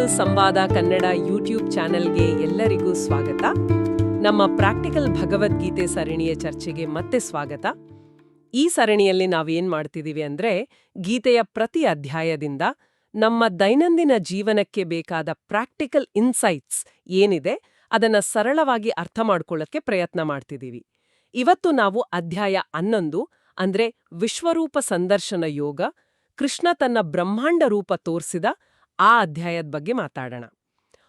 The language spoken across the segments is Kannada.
ಸಿಂಪಲ್ ಸಂವಾದ ಕನ್ನಡ ಯೂಟ್ಯೂಬ್ ಚಾನೆಲ್ಗೆ ಎಲ್ಲರಿಗೂ ಸ್ವಾಗತ. ನಮ್ಮ ಪ್ರಾಕ್ಟಿಕಲ್ ಭಗವದ್ಗೀತೆ ಸರಣಿಯ ಚರ್ಚೆಗೆ ಮತ್ತೆ ಸ್ವಾಗತ. ಈ ಸರಣಿಯಲ್ಲಿ ನಾವೇನ್ ಮಾಡ್ತಿದ್ದೀವಿ ಅಂದ್ರೆ ಗೀತೆಯ ಪ್ರತಿ ಅಧ್ಯಾಯದಿಂದ ನಮ್ಮ ದೈನಂದಿನ ಜೀವನಕ್ಕೆ ಬೇಕಾದ ಪ್ರಾಕ್ಟಿಕಲ್ ಇನ್ಸೈಟ್ಸ್ ಏನಿದೆ ಅದನ್ನ ಸರಳವಾಗಿ ಅರ್ಥ ಮಾಡ್ಕೊಳ್ಳೋಕ್ಕೆ ಪ್ರಯತ್ನ ಮಾಡ್ತಿದ್ದೀವಿ ಇವತ್ತು ನಾವು ಅಧ್ಯಾಯ ಹನ್ನೊಂದು ಅಂದ್ರೆ ವಿಶ್ವರೂಪ ಸಂದರ್ಶನ ಯೋಗ, ಕೃಷ್ಣ ತನ್ನ ಬ್ರಹ್ಮಾಂಡ ರೂಪ ತೋರ್ಸಿದ ಆ ಅಧ್ಯಾಯದ ಬಗ್ಗೆ ಮಾತಾಡೋಣ.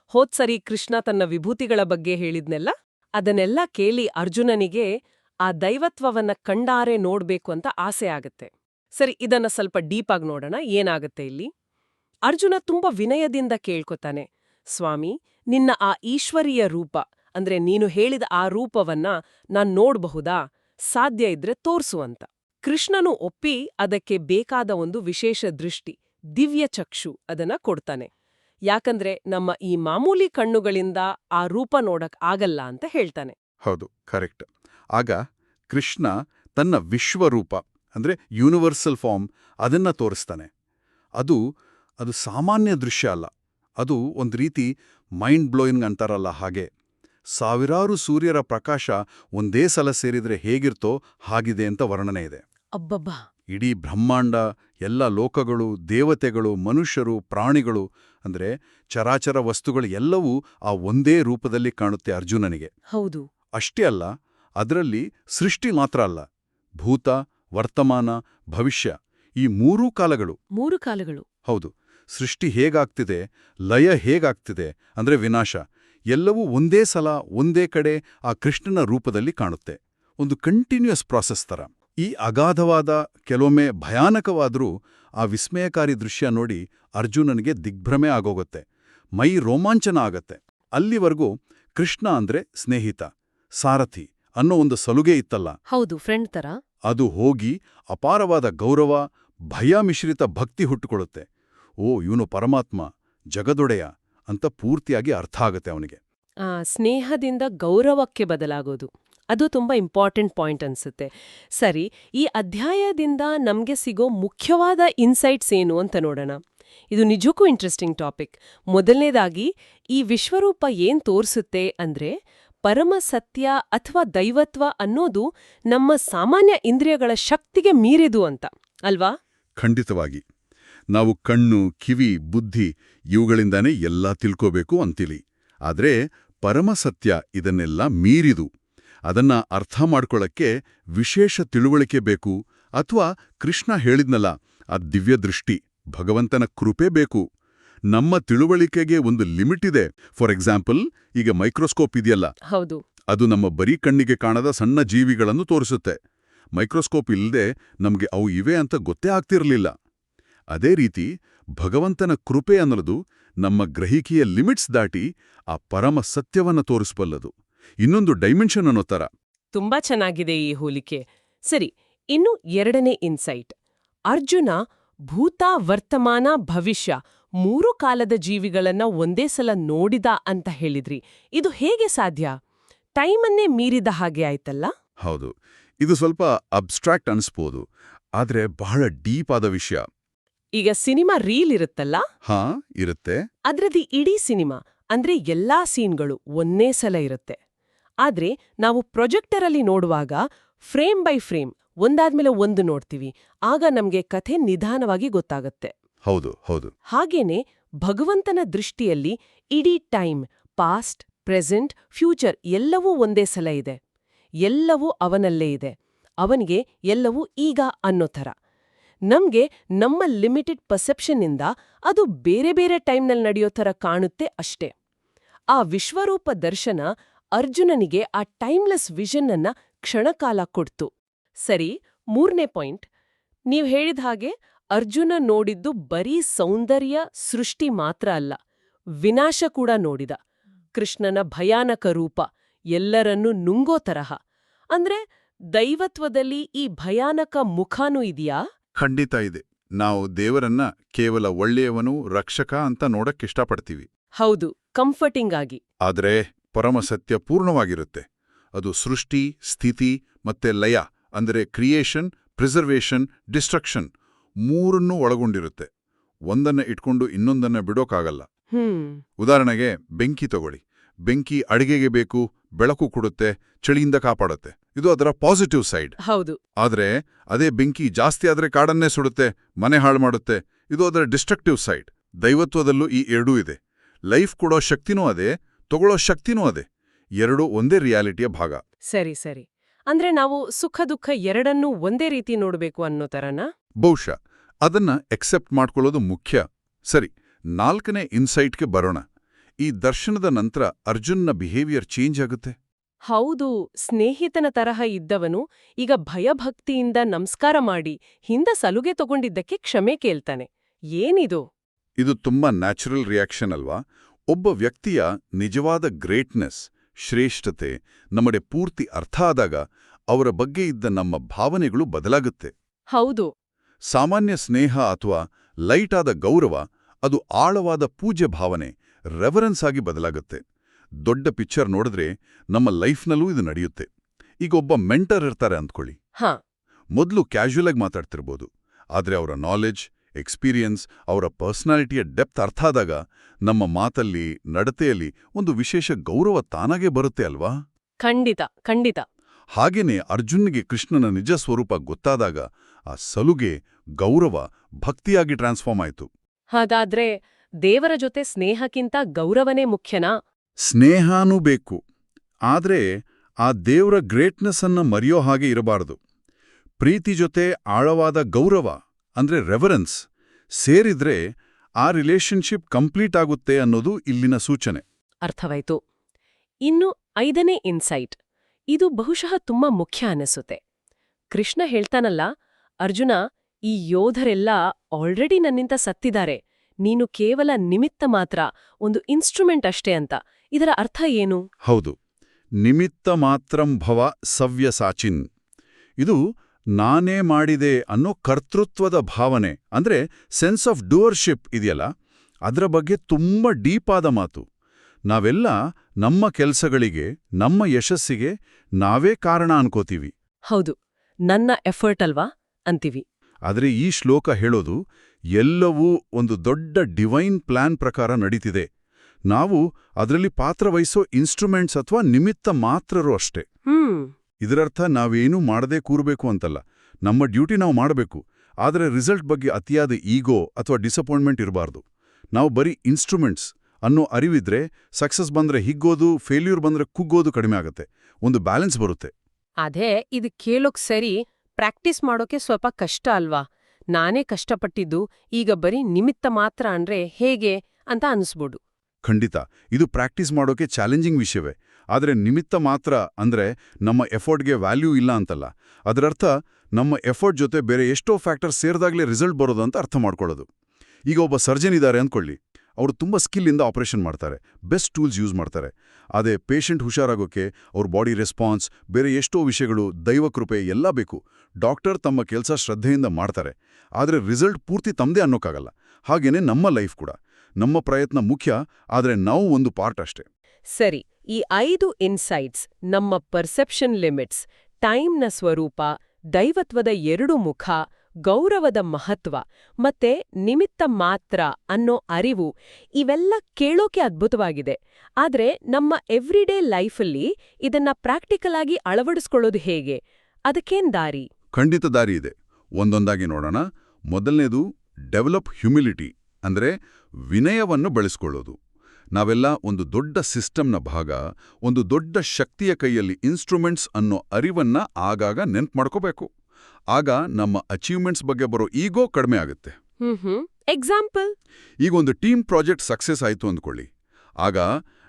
ಹೋದ್ಸರಿ ಕೃಷ್ಣ ತನ್ನ ವಿಭೂತಿಗಳ ಬಗ್ಗೆ ಹೇಳಿದ್ನೆಲ್ಲ? ಅದನ್ನೆಲ್ಲ ಕೇಳಿ ಅರ್ಜುನನಿಗೆ ಆ ದೈವತ್ವವನ್ನ ಕಂಡಾರೆ ನೋಡ್ಬೇಕು ಅಂತ ಆಸೆ ಆಗತ್ತೆ. ಸರಿ, ಇದನ್ನ ಸ್ವಲ್ಪ ಡೀಪಾಗಿ ನೋಡೋಣ, ಏನಾಗತ್ತೆ ಇಲ್ಲಿ? ಅರ್ಜುನ ತುಂಬಾ ವಿನಯದಿಂದ ಕೇಳ್ಕೊತಾನೆ, ಸ್ವಾಮಿ, ನಿನ್ನ ಆ ಈಶ್ವರೀಯ ರೂಪ, ಅಂದ್ರೆ ನೀನು ಹೇಳಿದ ಆ ರೂಪವನ್ನ ನಾನ್ ನೋಡ್ಬಹುದಾ? ಸಾಧ್ಯ ಇದ್ರೆ ತೋರ್ಸು ಅಂತ. ಕೃಷ್ಣನು ಒಪ್ಪಿ ಅದಕ್ಕೆ ಬೇಕಾದ ಒಂದು ವಿಶೇಷ ದೃಷ್ಟಿ ದಿವ್ಯ ಚಕ್ಷು ಅದನ್ನ ಕೊಡ್ತಾನೆ. ಯಾಕಂದ್ರೆ ನಮ್ಮ ಈ ಮಾಮೂಲಿ ಕಣ್ಣುಗಳಿಂದ ಆ ರೂಪ ನೋಡಕ್ ಆಗಲ್ಲ ಅಂತ ಹೇಳ್ತಾನೆ. ಹೌದು ಕರೆಕ್ಟ್. ಆಗ ಕೃಷ್ಣ ತನ್ನ ವಿಶ್ವರೂಪ ಅಂದ್ರೆ ಯೂನಿವರ್ಸಲ್ ಫಾರ್ಮ್ ಅದನ್ನ ತೋರಿಸ್ತಾನೆ. ಅದು ಅದು ಸಾಮಾನ್ಯ ದೃಶ್ಯ ಅಲ್ಲ. ಅದು ಒಂದು ರೀತಿ ಮೈಂಡ್ ಬ್ಲೋಯಿಂಗ್ ಅಂತಾರಲ್ಲ ಹಾಗೆ. ಸಾವಿರಾರು ಸೂರ್ಯರ ಪ್ರಕಾಶ ಒಂದೇ ಸಲ ಸೇರಿದ್ರೆ ಹೇಗಿರ್ತೋ ಹಾಗಿದೆ ಅಂತ ವರ್ಣನೆ ಇದೆ. ಅಬ್ಬಬ್ಬಾ! ಇಡೀ ಬ್ರಹ್ಮಾಂಡ ಎಲ್ಲ ಲೋಕಗಳು ದೇವತೆಗಳು ಮನುಷ್ಯರು ಪ್ರಾಣಿಗಳು ಅಂದ್ರೆ ಚರಾಚರ ವಸ್ತುಗಳು ಎಲ್ಲವೂ ಆ ಒಂದೇ ರೂಪದಲ್ಲಿ ಕಾಣುತ್ತೆ ಅರ್ಜುನನಿಗೆ. ಹೌದು. ಅಷ್ಟೇ ಅಲ್ಲ ಅದರಲ್ಲಿ ಸೃಷ್ಟಿ ಮಾತ್ರ ಅಲ್ಲ ಭೂತ ವರ್ತಮಾನ ಭವಿಷ್ಯ ಈ ಮೂರೂ ಕಾಲಗಳು. ಮೂರು ಕಾಲಗಳು. ಹೌದು ಸೃಷ್ಟಿ ಹೇಗಾಗ್ತಿದೆ ಲಯ ಹೇಗಾಗ್ತಿದೆ ಅಂದ್ರೆ ವಿನಾಶ ಎಲ್ಲವೂ ಒಂದೇ ಸಲ ಒಂದೇ ಕಡೆ ಆ ಕೃಷ್ಣನ ರೂಪದಲ್ಲಿ ಕಾಣುತ್ತೆ. ಒಂದು ಕಂಟಿನ್ಯೂಯಸ್ ಪ್ರಾಸೆಸ್ ತರ ಈ ಅಗಾಧವಾದ ಕೆಲವೊಮ್ಮೆ ಭಯಾನಕವಾದರೂ ಆ ವಿಸ್ಮಯಕಾರಿ ದೃಶ್ಯ ನೋಡಿ ಅರ್ಜುನನಿಗೆ ದಿಗ್ಭ್ರಮೆ ಆಗೋಗುತ್ತೆ. ಮೈ ರೋಮಾಂಚನ ಆಗತ್ತೆ. ಅಲ್ಲಿವರೆಗೂ ಕೃಷ್ಣ ಅಂದ್ರೆ ಸ್ನೇಹಿತ ಸಾರಥಿ ಅನ್ನೋ ಒಂದು ಸಲುಗೆ ಇತ್ತಲ್ಲ. ಹೌದು ಫ್ರೆಂಡ್ ತರ. ಅದು ಹೋಗಿ ಅಪಾರವಾದ ಗೌರವ ಭಯ ಮಿಶ್ರಿತ ಭಕ್ತಿ ಹುಟ್ಟುಕೊಳ್ಳುತ್ತೆ. ಓ ಇವನು ಪರಮಾತ್ಮ ಜಗದೊಡೆಯ ಅಂತ ಪೂರ್ತಿಯಾಗಿ ಅರ್ಥ ಆಗತ್ತೆ ಅವನಿಗೆ. ಸ್ನೇಹದಿಂದ ಗೌರವಕ್ಕೆ ಬದಲಾಗೋದು. ಅದು ತುಂಬಾ ಇಂಪಾರ್ಟೆಂಟ್ ಪಾಯಿಂಟ್ ಅನ್ಸುತ್ತೆ. ಸರಿ, ಈ ಅಧ್ಯಾಯದಿಂದ ನಮಗೆ ಸಿಗೋ ಮುಖ್ಯವಾದ ಇನ್ಸೈಟ್ಸ್ ಏನು ಅಂತ ನೋಡೋಣ. ಇದು ನಿಜಕ್ಕೂ ಇಂಟ್ರೆಸ್ಟಿಂಗ್ ಟಾಪಿಕ್ ಮೊದಲನೇದಾಗಿ, ಈ ವಿಶ್ವರೂಪ ಏನ್ ತೋರಿಸುತ್ತೆ ಅಂದ್ರೆ, ಪರಮ ಸತ್ಯ ಅಥವಾ ದೈವತ್ವ ಅನ್ನೋದು ನಮ್ಮ ಸಾಮಾನ್ಯ ಇಂದ್ರಿಯಗಳ ಶಕ್ತಿಗೆ ಮೀರಿದು ಅಂತ, ಅಲ್ವಾ? ಖಂಡಿತವಾಗಿ. ನಾವು ಕಣ್ಣು, ಕಿವಿ, ಬುದ್ಧಿ ಇವುಗಳಿಂದಾನೇ ಎಲ್ಲ ತಿಳ್ಕೋಬೇಕು ಅಂತಿಲಿ. ಆದ್ರೆ ಪರಮಸತ್ಯ ಇದನ್ನೆಲ್ಲ ಮೀರಿದು. ಅದನ್ನ ಅರ್ಥ ಮಾಡ್ಕೊಳ್ಳಕ್ಕೆ ವಿಶೇಷ ತಿಳುವಳಿಕೆ ಬೇಕು ಅಥವಾ ಕೃಷ್ಣ ಹೇಳಿದ್ನಲ್ಲ ಆ ದಿವ್ಯ ದೃಷ್ಟಿ ಭಗವಂತನ ಕೃಪೆ ಬೇಕು. ನಮ್ಮ ತಿಳುವಳಿಕೆಗೆ ಒಂದು ಲಿಮಿಟ್ ಇದೆ. ಫಾರ್ ಎಕ್ಸಾಂಪಲ್ ಈಗ ಮೈಕ್ರೋಸ್ಕೋಪ್ ಇದೆಯಲ್ಲ ಹೌದು. ಅದು ನಮ್ಮ ಬರೀ ಕಣ್ಣಿಗೆ ಕಾಣದ ಸಣ್ಣ ಜೀವಿಗಳನ್ನು ತೋರಿಸುತ್ತೆ. ಮೈಕ್ರೋಸ್ಕೋಪ್ ಇಲ್ಲದೆ ನಮಗೆ ಅವು ಇವೆ ಅಂತ ಗೊತ್ತೇ ಆಗ್ತಿರಲಿಲ್ಲ. ಅದೇ ರೀತಿ ಭಗವಂತನ ಕೃಪೆ ಅನ್ನೋದು ನಮ್ಮ ಗ್ರಹಿಕೆಯ ಲಿಮಿಟ್ಸ್ ದಾಟಿ ಆ ಪರಮ ಸತ್ಯವನ್ನ ತೋರಿಸಬಲ್ಲದು. ಇನ್ನೊಂದು ಡೈಮೆನ್ಷನ್ ಅನ್ನೋ ತರ. ತುಂಬಾ ಚೆನ್ನಾಗಿದೆ ಈ ಹೋಲಿಕೆ. ಸರಿ ಇನ್ನು ಎರಡನೇ ಇನ್ಸೈಟ್ ಅರ್ಜುನ ಭೂತ ವರ್ತಮಾನ ಭವಿಷ್ಯ ಮೂರು ಕಾಲದ ಜೀವಿಗಳನ್ನ ಒಂದೇ ಸಲ ನೋಡಿದ ಅಂತ ಹೇಳಿದ್ರಿ. ಇದು ಹೇಗೆ ಸಾಧ್ಯ? ಟೈಮನ್ನೇ ಮೀರಿದ ಹಾಗೆ ಆಯ್ತಲ್ಲ? ಹೌದು. ಇದು ಸ್ವಲ್ಪ ಅಬ್ಸ್ಟ್ರಾಕ್ಟ್ ಅನ್ಸ್ಬೋದು. ಆದ್ರೆ ಬಹಳ ಡೀಪ್ ಆದ ವಿಷಯ. ಈಗ ಸಿನಿಮಾ ರೀಲ್ ಇರುತ್ತಲ್ಲ? ಹಾ ಇರುತ್ತೆ. ಅದ್ರದ್ದು ಇಡೀ ಸಿನಿಮಾ ಅಂದ್ರೆ ಎಲ್ಲಾ ಸೀನ್ಗಳು ಒಂದೇ ಸಲ ಇರುತ್ತೆ. ಆದ್ರೆ ನಾವು ಪ್ರೊಜೆಕ್ಟರಲ್ಲಿ ನೋಡುವಾಗ ಫ್ರೇಮ್ ಬೈ ಫ್ರೇಮ್ ಒಂದಾದ್ಮೇಲೆ ಒಂದು ನೋಡ್ತೀವಿ. ಆಗ ನಮಗೆ ಕಥೆ ನಿಧಾನವಾಗಿ ಗೊತ್ತಾಗತ್ತೆ. ಹೌದು ಹೌದು. ಹಾಗೇನೆ ಭಗವಂತನ ದೃಷ್ಟಿಯಲ್ಲಿ ಇಡೀ ಟೈಮ್ ಪಾಸ್ಟ್ ಪ್ರೆಸೆಂಟ್ ಫ್ಯೂಚರ್ ಎಲ್ಲವೂ ಒಂದೇ ಸಲ ಇದೆ. ಎಲ್ಲವೂ ಅವನಲ್ಲೇ ಇದೆ. ಅವನಿಗೆ ಎಲ್ಲವೂ ಈಗ ಅನ್ನೋ ಥರ. ನಮ್ಗೆ ನಮ್ಮ ಲಿಮಿಟೆಡ್ ಪರ್ಸೆಪ್ಷನ್ನಿಂದ ಅದು ಬೇರೆ ಬೇರೆ ಟೈಮ್ನಲ್ಲಿ ನಡೆಯೋ ಥರ ಕಾಣುತ್ತೆ ಅಷ್ಟೇ. ಆ ವಿಶ್ವರೂಪ ದರ್ಶನ ಅರ್ಜುನನಿಗೆ ಆ ಟೈಮ್ಲೆಸ್ ವಿಷನ್ ಅನ್ನ ಕ್ಷಣಕಾಲ ಕೊಡ್ತು. ಸರಿ ಮೂರನೇ ಪಾಯಿಂಟ್. ನೀವ್ ಹೇಳಿದ ಹಾಗೆ ಅರ್ಜುನ ನೋಡಿದ್ದು ಬರೀ ಸೌಂದರ್ಯ ಸೃಷ್ಟಿ ಮಾತ್ರ ಅಲ್ಲ ವಿನಾಶ ಕೂಡ ನೋಡಿದ. ಕೃಷ್ಣನ ಭಯಾನಕ ರೂಪ ಎಲ್ಲರನ್ನೂ ನುಂಗೋ ತರಹ. ಅಂದ್ರೆ ದೈವತ್ವದಲ್ಲಿ ಈ ಭಯಾನಕ ಮುಖಾನೂ ಇದೆಯಾ? ಖಂಡಿತ ಇದೆ. ನಾವು ದೇವರನ್ನ ಕೇವಲ ಒಳ್ಳೆಯವನು ರಕ್ಷಕ ಅಂತ ನೋಡಕ್ಕಿಷ್ಟಪಡ್ತೀವಿ ಹೌದು ಕಂಫರ್ಟಿಂಗ್ ಆಗಿ. ಆದ್ರೆ ಪರಮಸತ್ಯ ಪೂರ್ಣವಾಗಿರುತ್ತೆ. ಅದು ಸೃಷ್ಟಿ ಸ್ಥಿತಿ ಮತ್ತೆ ಲಯ ಅಂದರೆ ಕ್ರಿಯೇಷನ್ ಪ್ರಿಸರ್ವೇಷನ್ ಡಿಸ್ಟ್ರಕ್ಷನ್ ಮೂರನ್ನೂ ಒಳಗೊಂಡಿರುತ್ತೆ. ಒಂದನ್ನ ಇಟ್ಕೊಂಡು ಇನ್ನೊಂದನ್ನ ಬಿಡೋಕ್ಕಾಗಲ್ಲ ಉದಾಹರಣೆಗೆ ಬೆಂಕಿ ತಗೊಳ್ಳಿ. ಬೆಂಕಿ ಅಡಿಗೆಗೆ ಬೇಕು ಬೆಳಕು ಕೊಡುತ್ತೆ ಚಳಿಯಿಂದ ಕಾಪಾಡುತ್ತೆ. ಇದು ಅದರ ಪಾಸಿಟಿವ್ ಸೈಡ್ ಹೌದು. ಆದರೆ ಅದೇ ಬೆಂಕಿ ಜಾಸ್ತಿ ಆದ್ರೆ ಕಾಡನ್ನೇ ಸುಡುತ್ತೆ ಮನೆ ಹಾಳು ಮಾಡುತ್ತೆ ಇದು ಅದರ ಡಿಸ್ಟ್ರಕ್ಟಿವ್ ಸೈಡ್ ದೈವತ್ವದಲ್ಲೂ ಈ ಎರಡೂ ಇದೆ. ಲೈಫ್ ಕೊಡೋ ಶಕ್ತಿನೂ ಅದೇ ತಗೊಳ್ಳೋ ಶಕ್ತಿನೂ ಅದೇ. ಎರಡೂ ಒಂದೇ ರಿಯಾಲಿಟಿಯ ಭಾಗ. ಸರಿ ಸರಿ. ಅಂದ್ರೆ ನಾವು ಸುಖ ದುಃಖ ಎರಡನ್ನೂ ಒಂದೇ ರೀತಿ ನೋಡಬೇಕು ಅನ್ನೋ ತರನ? ಬಹುಶಃ. ಅದನ್ನ ಎಕ್ಸೆಪ್ಟ್ ಮಾಡ್ಕೊಳ್ಳೋದು ಮುಖ್ಯ. ಸರಿ ನಾಲ್ಕನೇ ಇನ್ಸೈಟ್ಗೆ ಬರೋಣ. ಈ ದರ್ಶನದ ನಂತರ ಅರ್ಜುನ್ನ ಬಿಹೇವಿಯರ್ ಚೇಂಜ್ ಆಗುತ್ತೆ? ಹೌದು ಸ್ನೇಹಿತನ ತರಹ ಇದ್ದವನು ಈಗ ಭಯಭಕ್ತಿಯಿಂದ ನಮಸ್ಕಾರ ಮಾಡಿ ಹಿಂದ ಸಲುಗೆ ತಗೊಂಡಿದ್ದಕ್ಕೆ ಕ್ಷಮೆ ಕೇಳ್ತಾನೆ. ಏನಿದು? ಇದು ತುಂಬಾ ನ್ಯಾಚುರಲ್ ರಿಯಾಕ್ಷನ್ ಅಲ್ವಾ? ಒಬ್ಬ ವ್ಯಕ್ತಿಯ ನಿಜವಾದ ಗ್ರೇಟ್ನೆಸ್ ಶ್ರೇಷ್ಠತೆ ನಮ್ಮಡೆ ಪೂರ್ತಿ ಅರ್ಥ ಆದಾಗ ಅವರ ಬಗ್ಗೆ ಇದ್ದ ನಮ್ಮ ಭಾವನೆಗಳು ಬದಲಾಗುತ್ತೆ. ಹೌದು. ಸಾಮಾನ್ಯ ಸ್ನೇಹ ಅಥವಾ ಲೈಟ್ ಆದ ಗೌರವ ಅದು ಆಳವಾದ ಪೂಜ್ಯ ಭಾವನೆ ರೆವರೆನ್ಸ್ ಆಗಿ ಬದಲಾಗುತ್ತೆ. ದೊಡ್ಡ ಪಿಕ್ಚರ್ ನೋಡಿದ್ರೆ ನಮ್ಮ ಲೈಫ್ನಲ್ಲೂ ಇದು ನಡೆಯುತ್ತೆ. ಈಗ ಒಬ್ಬ ಮೆಂಟರ್ ಇರ್ತಾರೆ ಅಂದ್ಕೊಳ್ಳಿ. ಹಾ. ಮೊದಲು ಕ್ಯಾಶುವಲ್ ಆಗಿ ಮಾತಾಡ್ತಿರ್ಬೋದು. ಆದರೆ ಅವರ ನಾಲೆಡ್ಜ್ ಎಕ್ಸ್ಪೀರಿಯನ್ಸ್ ಅವರ ಪರ್ಸನಾಲಿಟಿಯ ಡೆಪ್ತ್ ಅರ್ಥ ಆದಾಗ ನಮ್ಮ ಮಾತಲ್ಲಿ ನಡತೆಯಲ್ಲಿ ಒಂದು ವಿಶೇಷ ಗೌರವ ತಾನಾಗೇ ಬರುತ್ತೆ ಅಲ್ವಾ? ಖಂಡಿತ ಖಂಡಿತ. ಹಾಗೇನೆ ಅರ್ಜುನ್ಗೆ ಕೃಷ್ಣನ ನಿಜ ಸ್ವರೂಪ ಗೊತ್ತಾದಾಗ ಆ ಸಲುಗೆ ಗೌರವ ಭಕ್ತಿಯಾಗಿ ಟ್ರಾನ್ಸ್ಫಾರ್ಮ್ ಆಯಿತು. ಹಾಗಾದ್ರೆ ದೇವರ ಜೊತೆ ಸ್ನೇಹಕ್ಕಿಂತ ಗೌರವನೇ ಮುಖ್ಯನಾ? ಸ್ನೇಹಾನೂ ಬೇಕು. ಆದ್ರೆ ಆ ದೇವರ ಗ್ರೇಟ್ನೆಸ್ ಅನ್ನ ಮರೆಯೋ ಹಾಗೆ ಇರಬಾರದು. ಪ್ರೀತಿ ಜೊತೆ ಆಳವಾದ ಗೌರವ. ಅಂದ್ರೆ ರೆವರೆನ್ಸ್ ಸೇರಿದ್ರೆ ಆ ರಿಲೇಶನ್ಶಿಪ್ ಕಂಪ್ಲೀಟ್ ಆಗುತ್ತೆ ಅನ್ನೋದು ಇಲ್ಲಿನ ಸೂಚನೆ. ಅರ್ಥವಾಯ್ತು. ಇನ್ನು ಐದನೇ ಇನ್ಸೈಟ್ ಇದು ಬಹುಶಃ ತುಂಬಾ ಮುಖ್ಯ ಅನ್ನಿಸುತ್ತೆ. ಕೃಷ್ಣ ಹೇಳ್ತಾನಲ್ಲ ಅರ್ಜುನ ಈ ಯೋಧರೆಲ್ಲ ಆಲ್ರೆಡಿ ನನ್ನಿಂದ ಸತ್ತಿದ್ದಾರೆ. ನೀನು ಕೇವಲ ನಿಮಿತ್ತ ಮಾತ್ರ ಒಂದು ಇನ್ಸ್ಟ್ರುಮೆಂಟ್ ಅಷ್ಟೇ ಅಂತ. ಇದರ ಅರ್ಥ ಏನು? ಹೌದು. ನಿಮಿತ್ತ ಮಾತ್ರಂ ಭವ ಸವ್ಯಸಾಚಿನ್ ಇದು ನಾನೇ ಮಾಡಿದೆ ಅನ್ನೋ ಕರ್ತೃತ್ವದ ಭಾವನೆ ಅಂದ್ರೆ ಸೆನ್ಸ್ ಆಫ್ ಡೂವರ್ಶಿಪ್ ಇದೆಯಲ್ಲ ಅದರ ಬಗ್ಗೆ ತುಂಬ ಡೀಪಾದ ಮಾತು. ನಾವೆಲ್ಲ ನಮ್ಮ ಕೆಲಸಗಳಿಗೆ ನಮ್ಮ ಯಶಸ್ಸಿಗೆ ನಾವೇ ಕಾರಣ ಅನ್ಕೋತೀವಿ. ಹೌದು ನನ್ನ ಎಫರ್ಟ್ ಅಲ್ವಾ ಅಂತೀವಿ. ಆದರೆ ಈ ಶ್ಲೋಕ ಹೇಳೋದು ಎಲ್ಲವೂ ಒಂದು ದೊಡ್ಡ ಡಿವೈನ್ ಪ್ಲಾನ್ ಪ್ರಕಾರ ನಡೀತಿದೆ. ನಾವು ಅದರಲ್ಲಿ ಪಾತ್ರವಹಿಸೋ ಇನ್ಸ್ಟ್ರೂಮೆಂಟ್ಸ್ ಅಥವಾ ನಿಮಿತ್ತ ಮಾತ್ರರು ಅಷ್ಟೇ. ಹ್ಮ್. ಇದರರ್ಥ ನಾವೇನೂ ಮಾಡದೇ ಕೂರಬೇಕು ಅಂತಲ್ಲ. ನಮ್ಮ ಡ್ಯೂಟಿ ನಾವು ಮಾಡಬೇಕು. ಆದರೆ ರಿಸಲ್ಟ್ ಬಗ್ಗೆ ಅತಿಯಾದ ಈಗೋ ಅಥವಾ ಡಿಸಪಾಯಿಂಟ್ಮೆಂಟ್ ಇರಬಾರ್ದು. ನಾವು ಬರೀ ಇನ್ಸ್ಟ್ರೂಮೆಂಟ್ಸ್ ಅನ್ನೋ ಅರಿವಿದ್ರೆ ಸಕ್ಸಸ್ ಬಂದ್ರೆ ಹಿಗ್ಗೋದು ಫೇಲ್ಯೂರ್ ಬಂದ್ರೆ ಕುಗ್ಗೋದು ಕಡಿಮೆ ಆಗುತ್ತೆ. ಒಂದು ಬ್ಯಾಲೆನ್ಸ್ ಬರುತ್ತೆ. ಅದೇ ಇದು ಕೇಳೋಕ್ ಸರಿ ಪ್ರಾಕ್ಟೀಸ್ ಮಾಡೋಕೆ ಸ್ವಲ್ಪ ಕಷ್ಟ ಅಲ್ವಾ? ನಾನೇ ಕಷ್ಟಪಟ್ಟಿದ್ದು ಈಗ ಬರೀ ನಿಮಿತ್ತ ಮಾತ್ರ ಅಂದ್ರೆ ಹೇಗೆ ಅಂತ ಅನಿಸ್ಬೋದು. ಖಂಡಿತ. ಇದು ಪ್ರಾಕ್ಟೀಸ್ ಮಾಡೋಕೆ ಚಾಲೆಂಜಿಂಗ್ ವಿಷಯವೇ. ಆದರೆ ನಿಮಿತ್ತ ಮಾತ್ರ ಅಂದ್ರೆ ನಮ್ಮ ಎಫರ್ಟ್ಗೆ ವ್ಯಾಲ್ಯೂ ಇಲ್ಲ ಅಂತಲ್ಲ. ಅದರರ್ಥ ನಮ್ಮ ಎಫರ್ಟ್ ಜೊತೆ ಬೇರೆ ಎಷ್ಟೋ ಫ್ಯಾಕ್ಟರ್ ಸೇರಿದಾಗಲೇ ರಿಸಲ್ಟ್ ಬರೋದು ಅಂತ ಅರ್ಥ ಮಾಡ್ಕೊಳ್ಳೋದು. ಈಗ ಒಬ್ಬ ಸರ್ಜನ್ ಇದ್ದಾರೆ ಅಂದ್ಕೊಳ್ಳಿ ಅವರು ತುಂಬ ಸ್ಕಿಲ್ಲಿಂದ ಆಪರೇಷನ್ ಮಾಡ್ತಾರೆ. ಬೆಸ್ಟ್ ಟೂಲ್ಸ್ ಯೂಸ್ ಮಾಡ್ತಾರೆ. ಅದೇ ಪೇಷಂಟ್ ಹುಷಾರಾಗೋಕೆ ಅವ್ರ ಬಾಡಿ ರೆಸ್ಪಾನ್ಸ್, ಬೇರೆ ಎಷ್ಟೋ ವಿಷಯಗಳು ದೈವಕೃಪೆ ಎಲ್ಲ ಬೇಕು. ಡಾಕ್ಟರ್ ತಮ್ಮ ಕೆಲಸ ಶ್ರದ್ಧೆಯಿಂದ ಮಾಡ್ತಾರೆ. ಆದರೆ ರಿಸಲ್ಟ್ ಪೂರ್ತಿ ತಮ್ಮದೇ ಅನ್ನೋಕ್ಕಾಗಲ್ಲ. ಹಾಗೇನೆ ನಮ್ಮ ಲೈಫ್ ಕೂಡ. ನಮ್ಮ ಪ್ರಯತ್ನ ಮುಖ್ಯ, ಆದರೆ ನಾವು ಒಂದು ಪಾರ್ಟ್ ಅಷ್ಟೇ. ಸರಿ, ಈ ಐದು ಇನ್ಸೈಟ್ಸ್, ನಮ್ಮ ಪರ್ಸೆಪ್ಷನ್ ಲಿಮಿಟ್ಸ್, ಟೈಮ್ನ ಸ್ವರೂಪ, ದೈವತ್ವದ ಎರಡು ಮುಖ, ಗೌರವದ ಮಹತ್ವ ಮತ್ತೆ ನಿಮಿತ್ತ ಮಾತ್ರ ಅನ್ನೋ ಅರಿವು, ಇವೆಲ್ಲ ಕೇಳೋಕೆ ಅದ್ಭುತವಾಗಿದೆ. ಆದ್ರೆ ನಮ್ಮ ಎವ್ರಿಡೇ ಲೈಫಲ್ಲಿ ಇದನ್ನ ಪ್ರಾಕ್ಟಿಕಲ್ ಆಗಿ ಅಳವಡಿಸ್ಕೊಳ್ಳೋದು ಹೇಗೆ? ಅದಕ್ಕೇನ್ ದಾರಿ? ಖಂಡಿತ ದಾರಿ ಇದೆ. ಒಂದೊಂದಾಗಿ ನೋಡೋಣ. ಮೊದಲನೇದು, ಡೆವಲಪ್ ಹ್ಯುಮಿಲಿಟಿ, ಅಂದ್ರೆ ವಿನಯವನ್ನು ಬೆಳೆಸ್ಕೊಳ್ಳೋದು. ನಾವೆಲ್ಲ ಒಂದು ದೊಡ್ಡ ಸಿಸ್ಟಮ್ನ ಭಾಗ ಒಂದು ದೊಡ್ಡ ಶಕ್ತಿಯ ಕೈಯಲ್ಲಿ ಇನ್ಸ್ಟ್ರೂಮೆಂಟ್ಸ್ ಅನ್ನೋ ಅರಿವನ್ನ ಆಗಾಗ ನೆನ್ಪು ಮಾಡ್ಕೋಬೇಕು. ಆಗ ನಮ್ಮ ಅಚೀವ್ಮೆಂಟ್ಸ್ ಬಗ್ಗೆ ಬರೋ ಈಗೋ ಕಡಿಮೆ ಆಗುತ್ತೆ. ಎಕ್ಸಾಂಪಲ್ ಈಗ ಒಂದು ಟೀಮ್ ಪ್ರಾಜೆಕ್ಟ್ ಸಕ್ಸಸ್ ಆಯಿತು ಅಂದ್ಕೊಳ್ಳಿ. ಆಗ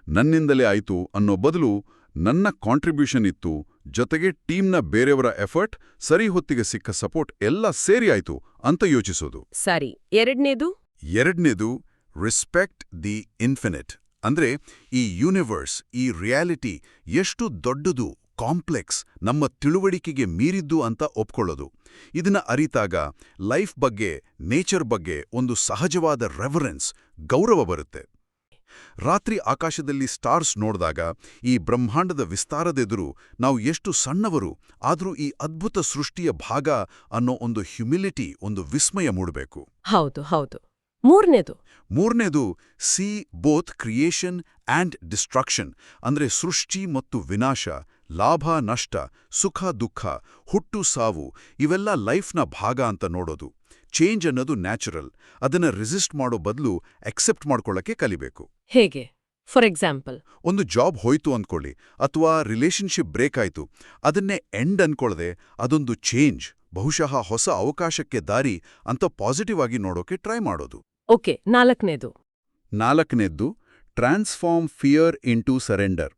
ನನ್ನಿಂದಲೇ ಆಯಿತು ಅನ್ನೋ ಬದಲು ನನ್ನ ಕಾಂಟ್ರಿಬ್ಯೂಷನ್ ಇತ್ತು ಜೊತೆಗೆ ಟೀಮ್ನ ಬೇರೆಯವರ ಎಫರ್ಟ್ ಸರಿ ಹೊತ್ತಿಗೆ ಸಿಕ್ಕ ಸಪೋರ್ಟ್ ಎಲ್ಲ ಸೇರಿ ಆಯ್ತು ಅಂತ ಯೋಚಿಸೋದು. ಸರಿ. ಎರಡನೇದು? ಎರಡನೇದು ರೆಸ್ಪೆಕ್ಟ್ ದಿ ಇನ್ಫಿನಿಟ್ ಅಂದ್ರೆ ಈ ಯೂನಿವರ್ಸ್ ಈ ರಿಯಾಲಿಟಿ ಎಷ್ಟು ದೊಡ್ಡದು ಕಾಂಪ್ಲೆಕ್ಸ್ ನಮ್ಮ ತಿಳುವಳಿಕೆಗೆ ಮೀರಿದ್ದು ಅಂತ ಒಪ್ಕೊಳ್ಳೋದು. ಇದನ್ನ ಅರಿತಾಗ ಲೈಫ್ ಬಗ್ಗೆ ನೇಚರ್ ಬಗ್ಗೆ ಒಂದು ಸಹಜವಾದ ರೆವರೆನ್ಸ್ ಗೌರವ ಬರುತ್ತೆ. ರಾತ್ರಿ ಆಕಾಶದಲ್ಲಿ ಸ್ಟಾರ್ಸ್ ನೋಡಿದಾಗ ಈ ಬ್ರಹ್ಮಾಂಡದ ವಿಸ್ತಾರದೆದುರು ನಾವು ಎಷ್ಟು ಸಣ್ಣವರು, ಆದರೂ ಈ ಅದ್ಭುತ ಸೃಷ್ಟಿಯ ಭಾಗ ಅನ್ನೋ ಒಂದು ಹ್ಯುಮಿಲಿಟಿ ಒಂದು ವಿಸ್ಮಯ ಮೂಡಬೇಕು. ಹೌದು ಹೌದು. ಮೂರನೇದು. ಮೂರನೇದು C both creation and destruction ಅಂದ್ರೆ ಸೃಷ್ಟಿ ಮತ್ತು ವಿನಾಶ ಲಾಭ ನಷ್ಟ ಸುಖ ದುಃಖ ಹುಟ್ಟು ಸಾವು ಇವೆಲ್ಲ ಲೈಫ್ನ ಭಾಗ ಅಂತ ನೋಡೋದು. ಚೇಂಜ್ ಅನ್ನೋದು ನ್ಯಾಚುರಲ್ ಅದನ್ನ ರೆಸಿಸ್ಟ್ ಮಾಡೋ ಬದಲು ಅಕ್ಸೆಪ್ಟ್ ಮಾಡ್ಕೊಳ್ಳೋಕೆ ಕಲಿಬೇಕು. ಹೇಗೆ? ಫಾರ್ ಎಕ್ಸಾಂಪಲ್ ಒಂದು ಜಾಬ್ ಹೋಯ್ತು ಅಂದ್ಕೊಳ್ಳಿ ಅಥವಾ ರಿಲೇಶನ್ಶಿಪ್ ಬ್ರೇಕ್ ಆಯ್ತು ಅದನ್ನೇ ಎಂಡ್ ಅನ್ಕೊಳ್ಳದೆ ಅದೊಂದು ಚೇಂಜ್ ಬಹುಶಃ ಹೊಸ ಅವಕಾಶಕ್ಕೆ ದಾರಿ ಅಂತ ಪಾಸಿಟಿವ್ ಆಗಿ ನೋಡೋಕೆ ಟ್ರೈ ಮಾಡೋದು. ಓಕೆ, ನಾಲ್ಕನೇದು. ನಾಲ್ಕನೇದ್ದು, ಟ್ರಾನ್ಸ್ಫಾರ್ಮ್ ಫಿಯರ್ ಇಂಟು ಸರೆಂಡರ್.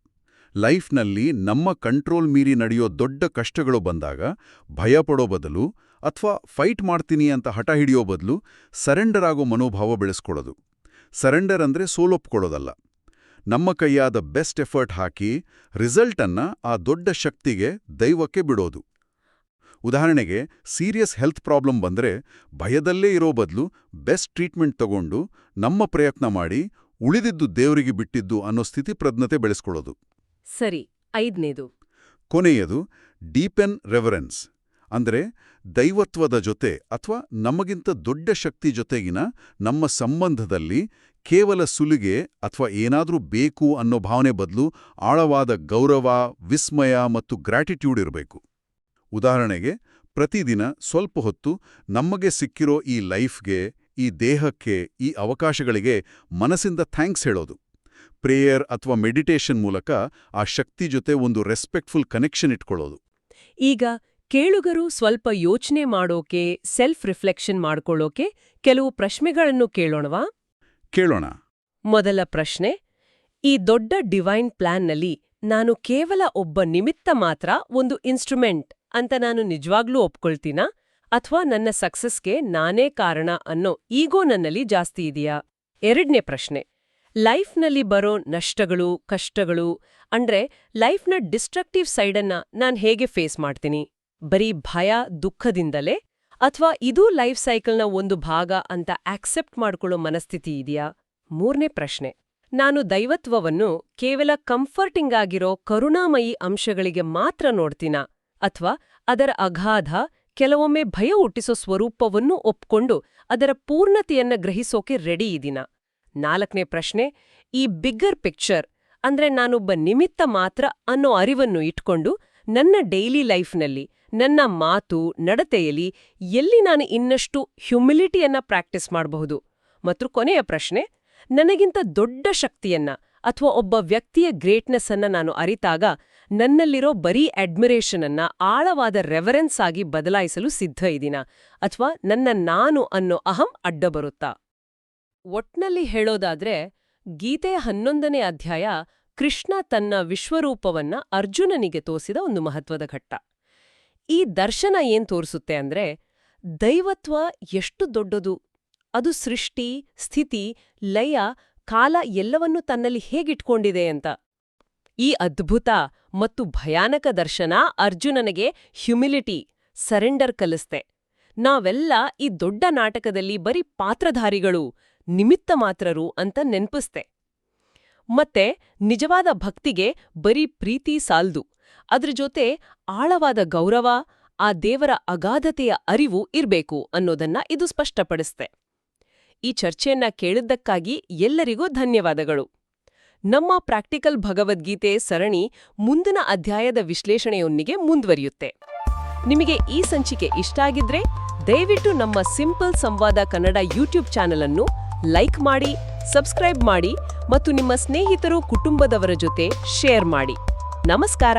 ಲೈಫ್ನಲ್ಲಿ ನಮ್ಮ ಕಂಟ್ರೋಲ್ ಮೀರಿ ನಡೆಯೋ ದೊಡ್ಡ ಕಷ್ಟಗಳು ಬಂದಾಗ ಭಯ ಪಡೋ ಬದಲು ಅಥವಾ ಫೈಟ್ ಮಾಡ್ತೀನಿ ಅಂತ ಹಠ ಹಿಡಿಯೋ ಬದಲು ಸರೆಂಡರ್ ಆಗೋ ಮನೋಭಾವ ಬೆಳೆಸ್ಕೊಳ್ಳೋದು. ಸರೆಂಡರ್ ಅಂದ್ರೆ ಸೋಲೊಪ್ಕೊಳ್ಳೋದಲ್ಲ. ನಮ್ಮ ಕೈಯಾದ ಬೆಸ್ಟ್ ಎಫರ್ಟ್ ಹಾಕಿ ರಿಸಲ್ಟನ್ನು ಆ ದೊಡ್ಡ ಶಕ್ತಿಗೆ ದೈವಕ್ಕೆ ಬಿಡೋದು. ಉದಾಹರಣೆಗೆ ಸೀರಿಯಸ್ ಹೆಲ್ತ್ ಪ್ರಾಬ್ಲಮ್ ಬಂದ್ರೆ ಭಯದಲ್ಲೇ ಇರೋ ಬದಲು ಬೆಸ್ಟ್ ಟ್ರೀಟ್ಮೆಂಟ್ ತಗೊಂಡು ನಮ್ಮ ಪ್ರಯತ್ನ ಮಾಡಿ ಉಳಿದಿದ್ದು ದೇವರಿಗೆ ಬಿಟ್ಟಿದ್ದು ಅನ್ನೋ ಸ್ಥಿತಿ ಪ್ರಜ್ಞತೆ ಬೆಳೆಸ್ಕೊಳ್ಳೋದು. ಸರಿ ಐದನೇದು. ಕೊನೆಯದು ಡೀಪೆನ್ ರೆವರೆನ್ಸ್ ಅಂದ್ರೆ ದೈವತ್ವದ ಜೊತೆ ಅಥವಾ ನಮಗಿಂತ ದೊಡ್ಡ ಶಕ್ತಿ ಜೊತೆಗಿನ ನಮ್ಮ ಸಂಬಂಧದಲ್ಲಿ ಕೇವಲ ಸುಲಿಗೆ ಅಥವಾ ಏನಾದರೂ ಬೇಕು ಅನ್ನೋ ಭಾವನೆ ಬದಲು ಆಳವಾದ ಗೌರವ ವಿಸ್ಮಯ ಮತ್ತು ಗ್ರ್ಯಾಟಿಟ್ಯೂಡ್ ಇರಬೇಕು. ಉದಾಹರಣೆಗೆ ಪ್ರತಿದಿನ ಸ್ವಲ್ಪ ಹೊತ್ತು ನಮಗೆ ಸಿಕ್ಕಿರೋ ಈ ಲೈಫ್ಗೆ ಈ ದೇಹಕ್ಕೆ ಈ ಅವಕಾಶಗಳಿಗೆ ಮನಸ್ಸಿಂದ ಥ್ಯಾಂಕ್ಸ್ ಹೇಳೋದು. ಪ್ರೇಯರ್ ಅಥವಾ ಮೆಡಿಟೇಷನ್ ಮೂಲಕ ಆ ಶಕ್ತಿ ಜೊತೆ ಒಂದು ರೆಸ್ಪೆಕ್ಟ್ಫುಲ್ ಕನೆಕ್ಷನ್ ಇಟ್ಕೊಳ್ಳೋದು. ಈಗ ಕೇಳುಗರು ಸ್ವಲ್ಪ ಯೋಚನೆ ಮಾಡೋಕೆ ಸೆಲ್ಫ್ ರಿಫ್ಲೆಕ್ಷನ್ ಮಾಡ್ಕೊಳ್ಳೋಕೆ ಕೆಲವು ಪ್ರಶ್ನೆಗಳನ್ನು ಕೇಳೋಣವಾ? ಕೇಳೋಣ. ಮೊದಲ ಪ್ರಶ್ನೆ ಈ ದೊಡ್ಡ ಡಿವೈನ್ ಪ್ಲಾನ್ನಲ್ಲಿ ನಾನು ಕೇವಲ ಒಬ್ಬ ನಿಮಿತ್ತ ಮಾತ್ರ ಒಂದು ಇನ್ಸ್ಟ್ರುಮೆಂಟ್. ಅಂತ ನಾನು ನಿಜವಾಗ್ಲೂ ಒಪ್ಕೊಳ್ತೀನಾ? ಅಥವಾ ನನ್ನ ಸಕ್ಸಸ್ಗೆ ನಾನೇ ಕಾರಣ ಅನ್ನೋ ಈಗೋ ನನ್ನಲ್ಲಿ ಜಾಸ್ತಿ ಇದೆಯಾ? ಎರಡನೇ ಪ್ರಶ್ನೆ. ಲೈಫ್ನಲ್ಲಿ ಬರೋ ನಷ್ಟಗಳು, ಕಷ್ಟಗಳು, ಅಂದ್ರೆ ಲೈಫ್ನ ಡಿಸ್ಟ್ರಕ್ಟಿವ್ ಸೈಡನ್ನ ನಾನು ಹೇಗೆ ಫೇಸ್ ಮಾಡ್ತೀನಿ? ಬರೀ ಭಯ, ದುಃಖದಿಂದಲೇ? ಅಥವಾ ಇದು ಲೈಫ್ ಸೈಕಲ್ನ ಒಂದು ಭಾಗ ಅಂತ ಆಕ್ಸೆಪ್ಟ್ ಮಾಡ್ಕೊಳ್ಳೋ ಮನಸ್ಥಿತಿ ಇದೆಯಾ? ಮೂರನೇ ಪ್ರಶ್ನೆ. ನಾನು ದೈವತ್ವವನ್ನು ಕೇವಲ ಕಂಫರ್ಟಿಂಗ್ ಆಗಿರೋ ಕರುಣಾಮಯಿ ಅಂಶಗಳಿಗೆ ಮಾತ್ರ ನೋಡ್ತೀನಾ? ಅಥವಾ ಅದರ ಅಗಾಧ ಕೆಲವೊಮ್ಮೆ ಭಯ ಹುಟ್ಟಿಸೋ ಸ್ವರೂಪವನ್ನು ಒಪ್ಕೊಂಡು ಅದರ ಪೂರ್ಣತೆಯನ್ನ ಗ್ರಹಿಸೋಕೆ ರೆಡಿ ಇದೀನ ನಾಲ್ಕನೇ ಪ್ರಶ್ನೆ, ಈ ಬಿಗ್ಗರ್ ಪಿಕ್ಚರ್ ಅಂದ್ರೆ ನಾನೊಬ್ಬ ನಿಮಿತ್ತ ಮಾತ್ರ ಅನ್ನೋ ಅರಿವನ್ನು ಇಟ್ಕೊಂಡು ನನ್ನ ಡೈಲಿ ಲೈಫ್ನಲ್ಲಿ ನನ್ನ ಮಾತು, ನಡತೆಯಲ್ಲಿ ಎಲ್ಲಿ ನಾನು ಇನ್ನಷ್ಟು ಹ್ಯುಮಿಲಿಟಿಯನ್ನ ಪ್ರಾಕ್ಟೀಸ್ ಮಾಡಬಹುದು? ಮತ್ತು ಕೊನೆಯ ಪ್ರಶ್ನೆ, ನನಗಿಂತ ದೊಡ್ಡ ಶಕ್ತಿಯನ್ನ ಅಥವಾ ಒಬ್ಬ ವ್ಯಕ್ತಿಯ ಗ್ರೇಟ್ನೆಸ್ ಅನ್ನ ನಾನು ಅರಿತಾಗ ನನ್ನಲ್ಲಿರೋ ಬರೀ ಅಡ್ಮಿರೇಷನ್ ಅನ್ನ ಆಳವಾದ ರೆವರೆನ್ಸ್ ಆಗಿ ಬದಲಾಯಿಸಲು ಸಿದ್ಧ ಇದೀನ ಅಥವಾ ನನ್ನ ನಾನು ಅನ್ನೋ ಅಹಂ ಅಡ್ಡ ಬರುತ್ತಾ ಒಟ್ನಲ್ಲಿ ಹೇಳೋದಾದ್ರೆ ಗೀತೆಯ ಹನ್ನೊಂದನೇ ಅಧ್ಯಾಯ ಕೃಷ್ಣ ತನ್ನ ವಿಶ್ವರೂಪವನ್ನ ಅರ್ಜುನನಿಗೆ ತೋರಿಸಿದ ಒಂದು ಮಹತ್ವದ ಘಟ್ಟ. ಈ ದರ್ಶನ ಏನ್ ತೋರಿಸುತ್ತೆ ಅಂದ್ರೆ, ದೈವತ್ವ ಎಷ್ಟು ದೊಡ್ಡದು! ಅದು ಸೃಷ್ಟಿ, ಸ್ಥಿತಿ, ಲಯ, ಕಾಲ ಎಲ್ಲವನ್ನೂ ತನ್ನಲ್ಲಿ ಹೇಗಿಟ್ಕೊಂಡಿದೆ ಅಂತ. ಈ ಅದ್ಭುತ ಮತ್ತು ಭಯಾನಕ ದರ್ಶನ ಅರ್ಜುನನಿಗೆ ಹ್ಯುಮಿಲಿಟಿ, ಸರೆಂಡರ್ ಕಲಿಸ್ತೆ. ನಾವೆಲ್ಲ ಈ ದೊಡ್ಡ ನಾಟಕದಲ್ಲಿ ಬರೀ ಪಾತ್ರಧಾರಿಗಳು, ನಿಮಿತ್ತ ಮಾತ್ರರು ಅಂತ ನೆನ್ಪಿಸ್ತೆ. ಮತ್ತೆ ನಿಜವಾದ ಭಕ್ತಿಗೆ ಬರೀ ಪ್ರೀತಿ ಸಾಲ್ದು. ಅದ್ರ ಜೊತೆ ಆಳವಾದ ಗೌರವ, ಆ ದೇವರ ಅಗಾಧತೆಯ ಅರಿವು ಇರ್ಬೇಕು ಅನ್ನೋದನ್ನ ಇದು ಸ್ಪಷ್ಟಪಡಿಸ್ತೆ. ಈ ಚರ್ಚೆಯನ್ನ ಕೇಳಿದ್ದಕ್ಕಾಗಿ ಎಲ್ಲರಿಗೂ ಧನ್ಯವಾದಗಳು. ನಮ್ಮ ಪ್ರಾಕ್ಟಿಕಲ್ ಭಗವದ್ಗೀತೆ ಸರಣಿ ಮುಂದಿನ ಅಧ್ಯಾಯದ ವಿಶ್ಲೇಷಣೆಯೊಂದಿಗೆ ಮುಂದುವರಿಯುತ್ತೆ. ನಿಮಗೆ ಈ ಸಂಚಿಕೆ ಇಷ್ಟ ಆಗಿದ್ರೆ ದಯವಿಟ್ಟು ನಮ್ಮ ಸಿಂಪಲ್ ಸಂವಾದ ಕನ್ನಡ ಯೂಟ್ಯೂಬ್ ಚಾನೆಲ್ ಅನ್ನು ಲೈಕ್ ಮಾಡಿ, ಸಬ್ಸ್ಕ್ರೈಬ್ ಮಾಡಿ ಮತ್ತು ನಿಮ್ಮ ಸ್ನೇಹಿತರು ಕುಟುಂಬದವರ ಜೊತೆ ಶೇರ್ ಮಾಡಿ. ನಮಸ್ಕಾರ!